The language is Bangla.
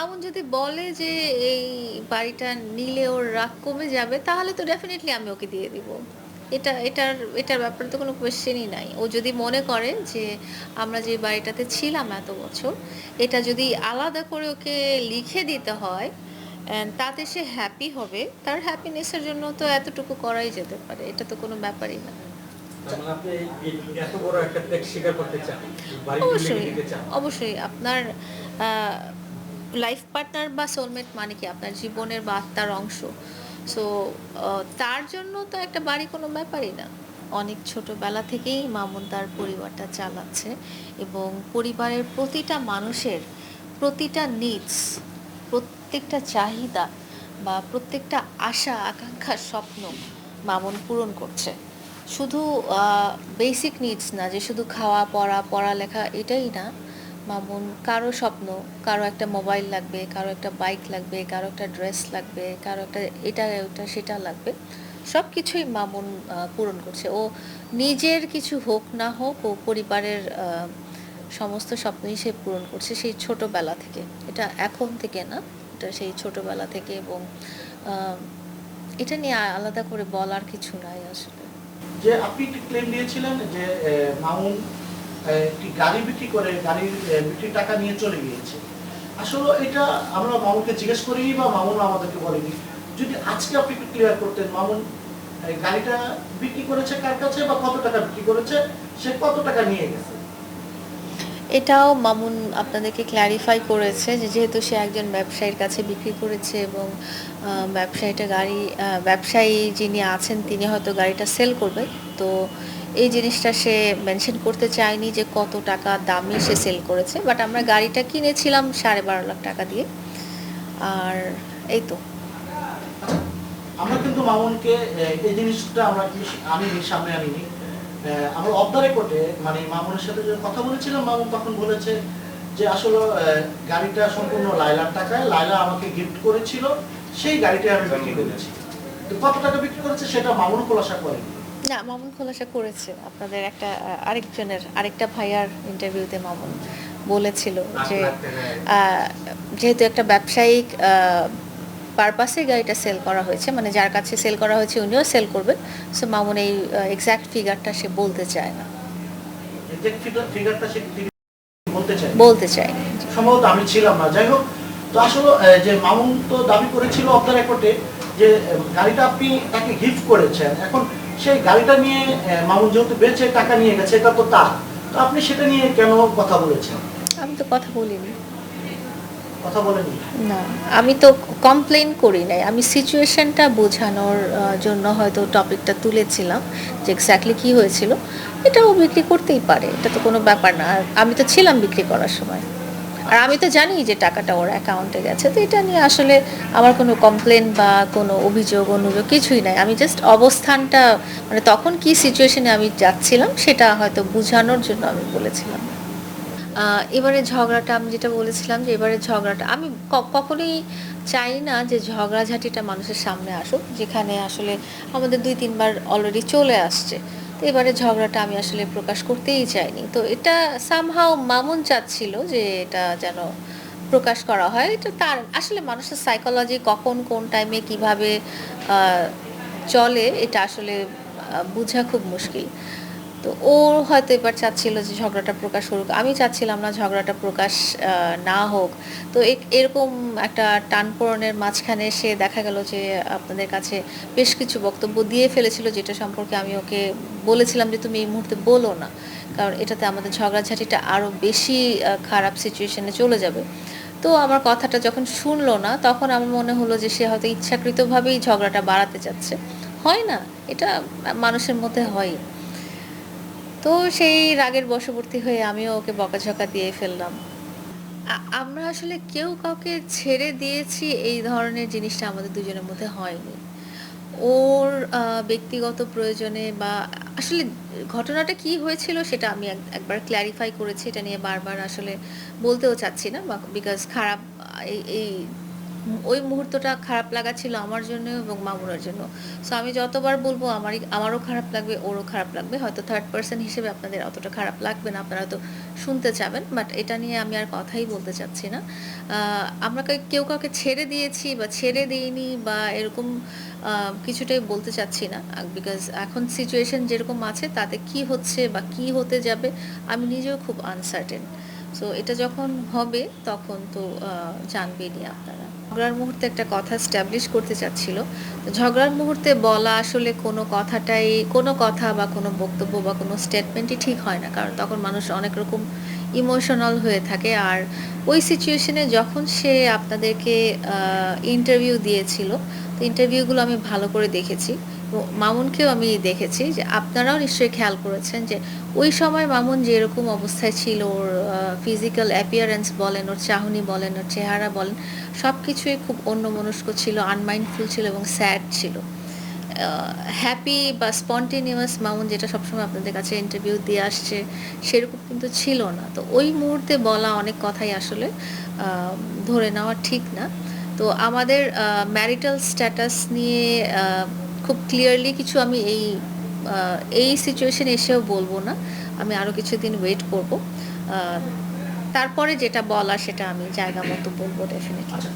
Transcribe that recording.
মামুন যদি বলে যে এই বাড়িটা নিলে ওর রাগ কমে যাবে তাহলে তো ডেফিনেটলি আমি ওকে দিয়ে দিব। এটা এটার এটার ব্যাপারে তো কোনো কোয়েশ্চেনই নাই। ও যদি মনে করে যে আমরা যে বাড়িটাতে ছিলাম এত বছর এটা যদি আলাদা করে ওকে লিখে দিতে হয় তাতে সে হ্যাপি হবে তার হ্যাপিনেসের জন্য তো এতটুকু করাই যেতে পারে। এটা তো কোনো ব্যাপারই না। মানে অবশ্যই অবশ্যই। আপনার লাইফ পার্টনার বা সোলমেট মানে কি? আপনার জীবনের বা আত্মার অংশ। সো তার জন্য তো একটা বাড়ি কোনো ব্যাপারই না। অনেক ছোটবেলা থেকেই মামুন তার পরিবারটা চালাচ্ছে এবং পরিবারের প্রতিটা মানুষের প্রতিটা নিডস প্রত্যেকটা চাহিদা বা প্রত্যেকটা আশা আকাঙ্ক্ষা স্বপ্ন মামুন পূরণ করছে। শুধু বেসিক নিডস না যে শুধু খাওয়া, পড়া, পড়ালেখা এটাই না। মামুন, কারও স্বপ্ন, কারও একটা মোবাইল লাগবে, কারও একটা বাইক লাগবে, কারও একটা ড্রেস লাগবে, কারও একটা এটা, ওটা, সেটা লাগবে। সব কিছুই মামুন পূরণ করছে। ও নিজের কিছু হোক না হোক, ও পরিবারের সমস্ত স্বপ্নই সে পূরণ করছে সেই ছোটোবেলা থেকে। এটা এখন থেকে না, এটা সেই ছোটোবেলা থেকে এবং এটা নিয়ে আলাদা করে বলার কিছু নাই আসলে। যে আপনি ক্লেম দিয়েছিলেন যে মামুন একটি গাড়ি বিক্রি করে গাড়ির বিক্রির টাকা নিয়ে চলে গিয়েছে। আসলে এটা আমরা মামুনকে জিজ্ঞেস বা মামুন আমাদেরকে বলেনি। যদি আজকে আপনি ক্লিয়ার করতেন, মামুন গাড়িটা বিক্রি করেছে কার কাছে বা কত টাকা বিক্রি করেছে, সে কত টাকা নিয়ে গেছে? এটাও মামুন আপনাদেরকে ক্ল্যারিফাই করেছে যে যেহেতু সে একজন ব্যবসায়ীর কাছে বিক্রি করেছে এবং ব্যবসায়ীটা গাড়ি ব্যবসায়ী যিনি আছেন, তিনি হয়তো গাড়িটা সেল করবে। তো এই জিনিসটা সে মেনশন করতে চায়নি যে কত টাকা দামে সে সেল করেছে বাট আমরা গাড়িটা কিনেছিলাম সাড়ে বারো লাখ টাকা দিয়ে। আর এই তো। আমরা কিন্তু মামুনকে এই জিনিসটা আমরা আমি সামনে আনিনি আমরা অফ দ্য রেকর্ডে মানে মামুনের সাথে যখন কথা বলেছিলাম, মামুন তখন বলেছে যে আসলে গাড়িটা সম্পূর্ণ লাইলার টাকায় লাইলা আমাকে গিফট করেছিল, সেই গাড়িটা আমি বিক্রি করেছি। কত টাকা বিক্রি করেছে সেটা মামুন খোলাসা করেনি। না মামুন খোলাসা করেছে। আপনাদের একটা আরেকজনের আরেকটা ভাইয়ার ইন্টারভিউতে মামুন বলেছিল যে লাখ টাকায়। আহ, যেহেতু একটা ব্যবসায়িক পারপাসে গাড়িটা সেল করা হয়েছে মানে যার কাছে সেল করা হয়েছে উনিও সেল করবেন। সো মামুন এই এক্স্যাক্ট ফিগারটা সে বলতে চায় না। বলতে চাই চায় সম্ভবত আমি ছিলাম না। যাই হোক তো আসলে যে মামুন তো দাবি করেছিল দ্য রেকর্ডে যে গাড়িটা আপনি তাকে গিফট করেছেন। এখন সেই গাড়িটা নিয়ে মামুন যেহেতু বেচে টাকা নিয়ে গেছে এটা তো তার। তো আপনি সেটা নিয়ে কেন কথা বলেছেন? আমি তো কথা বলিনি। কথা বলেনি না আমি তো কমপ্লেন করি নাই। আমি সিচুয়েশনটা বোঝানোর জন্য হয়তো টপিকটা তুলেছিলাম যে এক্স্যাক্টলি কী হয়েছিল। এটাও বিক্রি করতেই পারে এটা তো কোনো ব্যাপার না। আমি তো ছিলাম বিক্রি করার সময়। আর আমি তো জানি যে টাকাটা ওর অ্যাকাউন্টে গেছে, তো এটা নিয়ে আসলে আমার কোনো কমপ্লেন বা কোনো অভিযোগ, অনুযোগ কিছুই নাই। আমি জাস্ট অবস্থানটা মানে তখন কি সিচুয়েশনে আমি যাচ্ছিলাম সেটা হয়তো বোঝানোর জন্য আমি বলেছিলাম। এবারে ঝগড়াটা আমি যেটা বলেছিলাম যে এবারে ঝগড়াটা, আমি কখনোই চাই না যে ঝগড়াঝাটিটা মানুষের সামনে আসুক, যেখানে আসলে আমাদের দুই তিনবার অলরেডি চলে আসছে। তো এবারে ঝগড়াটা আমি আসলে প্রকাশ করতেই চাইনি। তো এটা সামহাও মামুন চাচ্ছিল যে এটা যেন প্রকাশ করা হয়। এটা তার, আসলে মানুষের সাইকোলজি কখন, কোন টাইমে কীভাবে চলে, এটা আসলে বোঝা খুব মুশকিল। তো ও হয়তো এবার চাচ্ছিল যে ঝগড়াটা প্রকাশ করুক। আমি চাচ্ছিলাম না ঝগড়াটা প্রকাশ না হোক। তো এরকম একটা টানপোড়নের মাঝখানে সে দেখা গেল যে আপনাদের কাছে বেশ কিছু বক্তব্য দিয়ে ফেলেছিল, যেটা সম্পর্কে আমি ওকে বলেছিলাম যে তুমি এই মুহূর্তে বলো না, কারণ এটাতে আমাদের ঝগড়াঝাটিটা আরও বেশি খারাপ সিচুয়েশনে চলে যাবে। তো আমার কথাটা যখন শুনলো না, তখন আমার মনে হলো যে সে হয়তো ইচ্ছাকৃতভাবেই ঝগড়াটা বাড়াতে চাচ্ছে। হয় না, এটা মানুষের মধ্যে হয় তো সেই রাগের বশবর্তী হয়ে আমিও ওকে বকাঝকা দিয়ে ফেললাম। আমরা আসলে কেউ কাউকে ছেড়ে দিয়েছি, এই ধরনের জিনিসটা আমাদের দুজনের মধ্যে হয়নি। ওর ব্যক্তিগত প্রয়োজনে বা আসলে ঘটনাটা কি হয়েছিল সেটা আমি এক- একবার ক্ল্যারিফাই করেছি, এটা নিয়ে বারবার আসলে বলতেও চাচ্ছি না বিকজ খারাপ এই ওই মুহূর্তটা খারাপ লাগা ছিল আমার জন্য এবং মামুনার জন্য। সো আমি যতবার বলব আমারই আমারও খারাপ লাগবে ওরও খারাপ লাগবে। হয়তো থার্ড পার্সন হিসেবে আপনাদের অতটা খারাপ লাগবে না আপনারা তো শুনতে চাবেন বাট এটা নিয়ে আমি আর কথাই বলতে চাচ্ছি না। আমরা কেউ কাউকে ছেড়ে দিয়েছি বা ছেড়ে দিইনি বা এরকম কিছুটাই বলতে চাচ্ছি না বিকজ এখন সিচুয়েশন যেরকম আছে তাতে কি হচ্ছে বা কি হতে যাবে আমি নিজেও খুব আনসার্টেন সো এটা যখন হবে তখন তো আহ, জানবেনই আপনারা। ঝগড়ার মুহূর্তে একটা কথা স্ট্যাবলিশ করতে চাচ্ছিল। ঝগড়ার মুহূর্তে বলা আসলে কোনো কথাটাই, কোনো কথা বা কোনো বক্তব্য বা কোনো স্টেটমেন্টই ঠিক হয় না। কারণ তখন মানুষ অনেক রকম ইমোশনাল হয়ে থাকে। আর ওই সিচুয়েশনে যখন সে আপনাদেরকে ইন্টারভিউ দিয়েছিল, তো ইন্টারভিউগুলো আমি ভালো করে দেখেছি। মামুনকেও আমি দেখেছি যে আপনারাও নিশ্চয়ই খেয়াল করেছেন যে ওই সময় মামুন যেরকম অবস্থায় ছিল, ওর ফিজিক্যাল অ্যাপিয়ারেন্স বলেন, ওর চাহনি বলেন, ওর চেহারা বলেন সব কিছুই খুব অন্যমনস্ক ছিল আনমাইন্ডফুল ছিল এবং স্যাড ছিল। হ্যাপি বা স্পন্টেনিয়াস মামুন যেটা সবসময় আপনাদের কাছে ইন্টারভিউ দিয়ে আসছে, সেরকম কিন্তু ছিল না। তো ওই মুহূর্তে বলা অনেক কথাই আসলে ধরে নেওয়া ঠিক না। তো আমাদের ম্যারিটাল স্ট্যাটাস নিয়ে খুব ক্লিয়ারলি কিছু আমি এই এই সিচুয়েশন এসেও বলব না। আমি আরও কিছুদিন ওয়েট করব। তারপরে যেটা বলা সেটা আমি জায়গা মতো বলব ডেফিনেটলি